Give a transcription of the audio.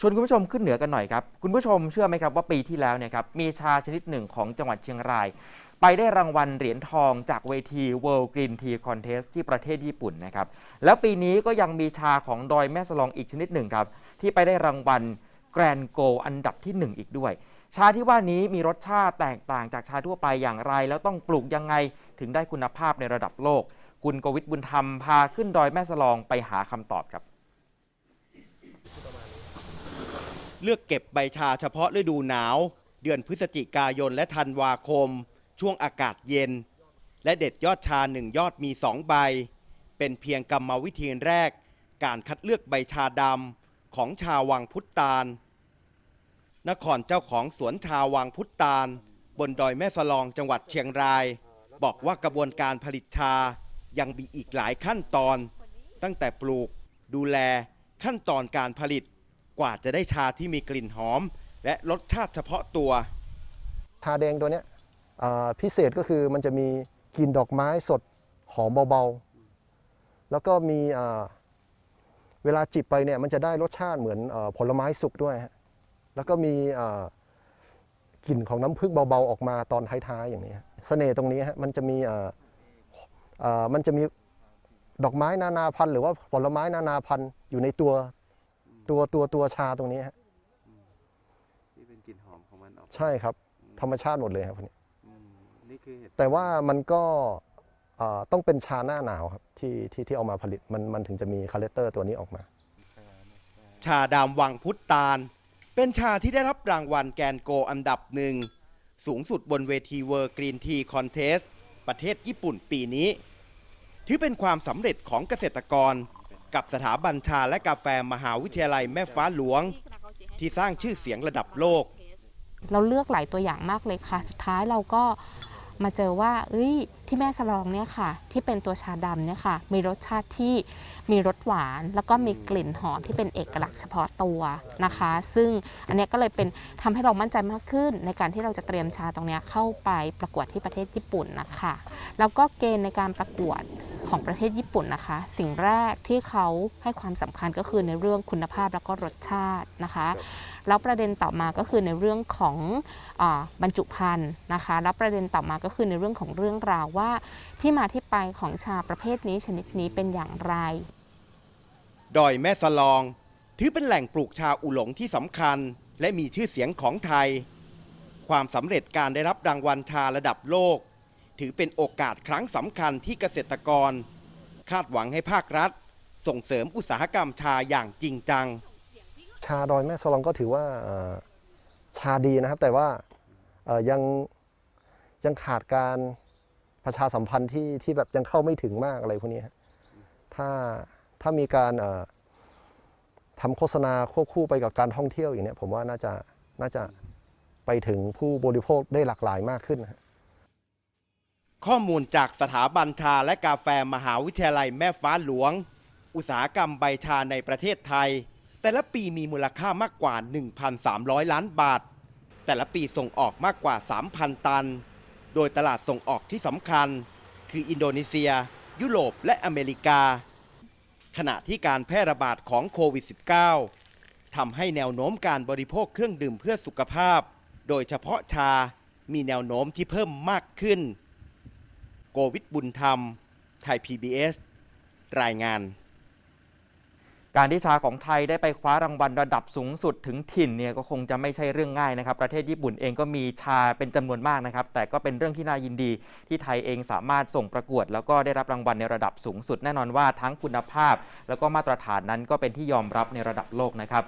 ชวนคุณผู้ชมขึ้นเหนือกันหน่อยครับ คุณผู้ชมเชื่อไหมครับว่าปีที่แล้วเนี่ยครับมีชาชนิดหนึ่งของจังหวัดเชียงราย ไปได้รางวัลเหรียญทองจากเวที World Green Tea Contest ที่ประเทศญี่ปุ่นนะครับ แล้วปีนี้ก็ยังมีชาของดอยแม่สลองอีกชนิดหนึ่งครับ ที่ไปได้รางวัลแกรนโกอันดับที่หนึ่งอีกด้วย ชาที่ว่านี้มีรสชาติแตกต่างจากชาทั่วไปอย่างไร แล้วต้องปลูกยังไงถึงได้คุณภาพในระดับโลก คุณกวิทย์บุญธรรมพาขึ้นดอยแม่สลองไปหาคำตอบครับ เลือกเก็บใบชาเฉพาะฤดูหนาว เดือนพฤศจิกายนและธันวาคม ช่วงอากาศเย็น และเด็ดยอดชาหนึ่งยอดมีสองใบ เป็นเพียงกรรมวิธีแรก การคัดเลือกใบชาดำของชาวังพุตตานนครเจ้าของสวนชาวังพุตตาน บนดอยแม่สลองจังหวัดเชียงราย บอกว่ากระบวนการผลิตชายังมีอีกหลายขั้นตอน ตั้งแต่ปลูก ดูแลขั้นตอนการผลิต กว่าจะได้ชาที่มีกลิ่นหอม และรสชาติเฉพาะตัว ชาแดงตัวเนี้ยพิเศษก็คือมันจะมีกลิ่นดอกไม้สดหอมเบาๆ แล้วก็มีเวลาจิบไปเนี่ยมันจะได้รสชาติเหมือนอผลไม้สุกด้วยฮะแล้วก็มีกลิ่นของน้ำผึ้งเบาๆ ออกมาตอนท้ายๆอย่างนี้เสน่ห์ตรงนี้ฮะมันจะมีมันจะมีดอกไม้นานาพันธุ์หรือว่าผลไม้นานาพันธุ์อยู่ในตัว ตัวตัวตัวชาตรงนี้ฮะที่เป็นกลิ่นหอมของมันออกใช่ครับ ธรรมชาติหมดเลยครับพวกนี้อืมนี่คือเหตุแต่ว่ามันก็เอ่อต้องเป็นชาหน้าหนาวครับที่ที่ที่เอามาผลิตมันมันถึงจะมีคาแรคเตอร์ตัวนี้ออกมา ชาดำวังพุตตานเป็นชาที่ได้รับรางวัลแกรนโกอันดับหนึ่ง สูงสุดบนเวทีเวอร์กรีนทีคอนเทสประเทศญี่ปุ่นปีนี้ ถือเป็นความสำเร็จของเกษตรกร กับสถาบันชาและกาแฟมหาวิทยาลัยแม่ฟ้าหลวง ที่สร้างชื่อเสียงระดับโลก เราเลือกหลายตัวอย่างมากเลยค่ะ สุดท้ายเราก็มาเจอว่า เอ้ย ที่แม่สลองเนี่ยค่ะ ที่เป็นตัวชาดำเนี่ยค่ะ มีรสชาติที่มีรสหวาน แล้วก็มีกลิ่นหอมที่เป็นเอกลักษณ์เฉพาะตัวนะคะ ซึ่งอันนี้ก็เลยเป็นทำให้เรามั่นใจมากขึ้น ในการที่เราจะเตรียมชาตรงนี้เข้าไปประกวดที่ประเทศญี่ปุ่นนะคะ แล้วก็เกณฑ์ในการประกวด ของประเทศญี่ปุ่นนะคะ สิ่งแรกที่เขาให้ความสำคัญก็คือในเรื่องคุณภาพแล้วก็รสชาตินะคะแล้วประเด็นต่อมาก็คือในเรื่องของอาบรรจุภัณฑ์นะคะแล้วประเด็นต่อมาก็คือในเรื่องของเรื่องราวว่า ที่มาที่ไปของชาประเภทนี้ชนิดนี้เป็นอย่างไร ดอยแม่สลอง ถือเป็นแหล่งปลูกชาอุหลงที่สำคัญ และมีชื่อเสียงของไทย ความสำเร็จการได้รับรางวัลชาระดับโลก ถือเป็นโอกาสครั้งสำคัญที่เกษตรกร คาดหวังให้ภาครัฐ ส่งเสริมอุตสาหกรรมชาอย่างจริงจัง ชาดอยแม่สลองก็ถือว่าชาดีนะครับ แต่ว่ายังยังขาดการประชาสัมพันธ์ที่ที่แบบยังเข้าไม่ถึงมากอะไรพวกนี้ถ้าถ้ามีการทำโฆษณาควบคู่ไปกับการท่องเที่ยวอย่างนี้ผมว่าน่าจะน่าจะไปถึงผู้บริโภคได้หลากหลายมากขึ้นนะฮะ ข้อมูลจากสถาบันชาและกาแฟมหาวิทยาลัยแม่ฟ้าหลวง อุตสาหกรรมใบชาในประเทศไทย แต่ละปีมีมูลค่ามากกว่า 1,300 ล้านบาท แต่ละปีส่งออกมากกว่า 3,000 ตัน โดยตลาดส่งออกที่สำคัญ คืออินโดนีเซีย ยุโรปและอเมริกา ขณะที่การแพร่ระบาดของโควิด -19 ทำให้แนวโน้มการบริโภคเครื่องดื่มเพื่อสุขภาพ โดยเฉพาะชา มีแนวโน้มที่เพิ่มมากขึ้น กวิทบุญธรรม ไทย PBS รายงาน การที่ชาของไทยได้ไปคว้ารางวัลระดับสูงสุดถึงถิ่นเนี่ยก็คงจะไม่ใช่เรื่องง่ายนะครับ ประเทศญี่ปุ่นเองก็มีชาเป็นจำนวนมากนะครับ แต่ก็เป็นเรื่องที่น่ายินดีที่ไทยเองสามารถส่งประกวด แล้วก็ได้รับรางวัลในระดับสูงสุด แน่นอนว่าทั้งคุณภาพ แล้วก็มาตรฐานนั้นก็เป็นที่ยอมรับในระดับโลกนะครับ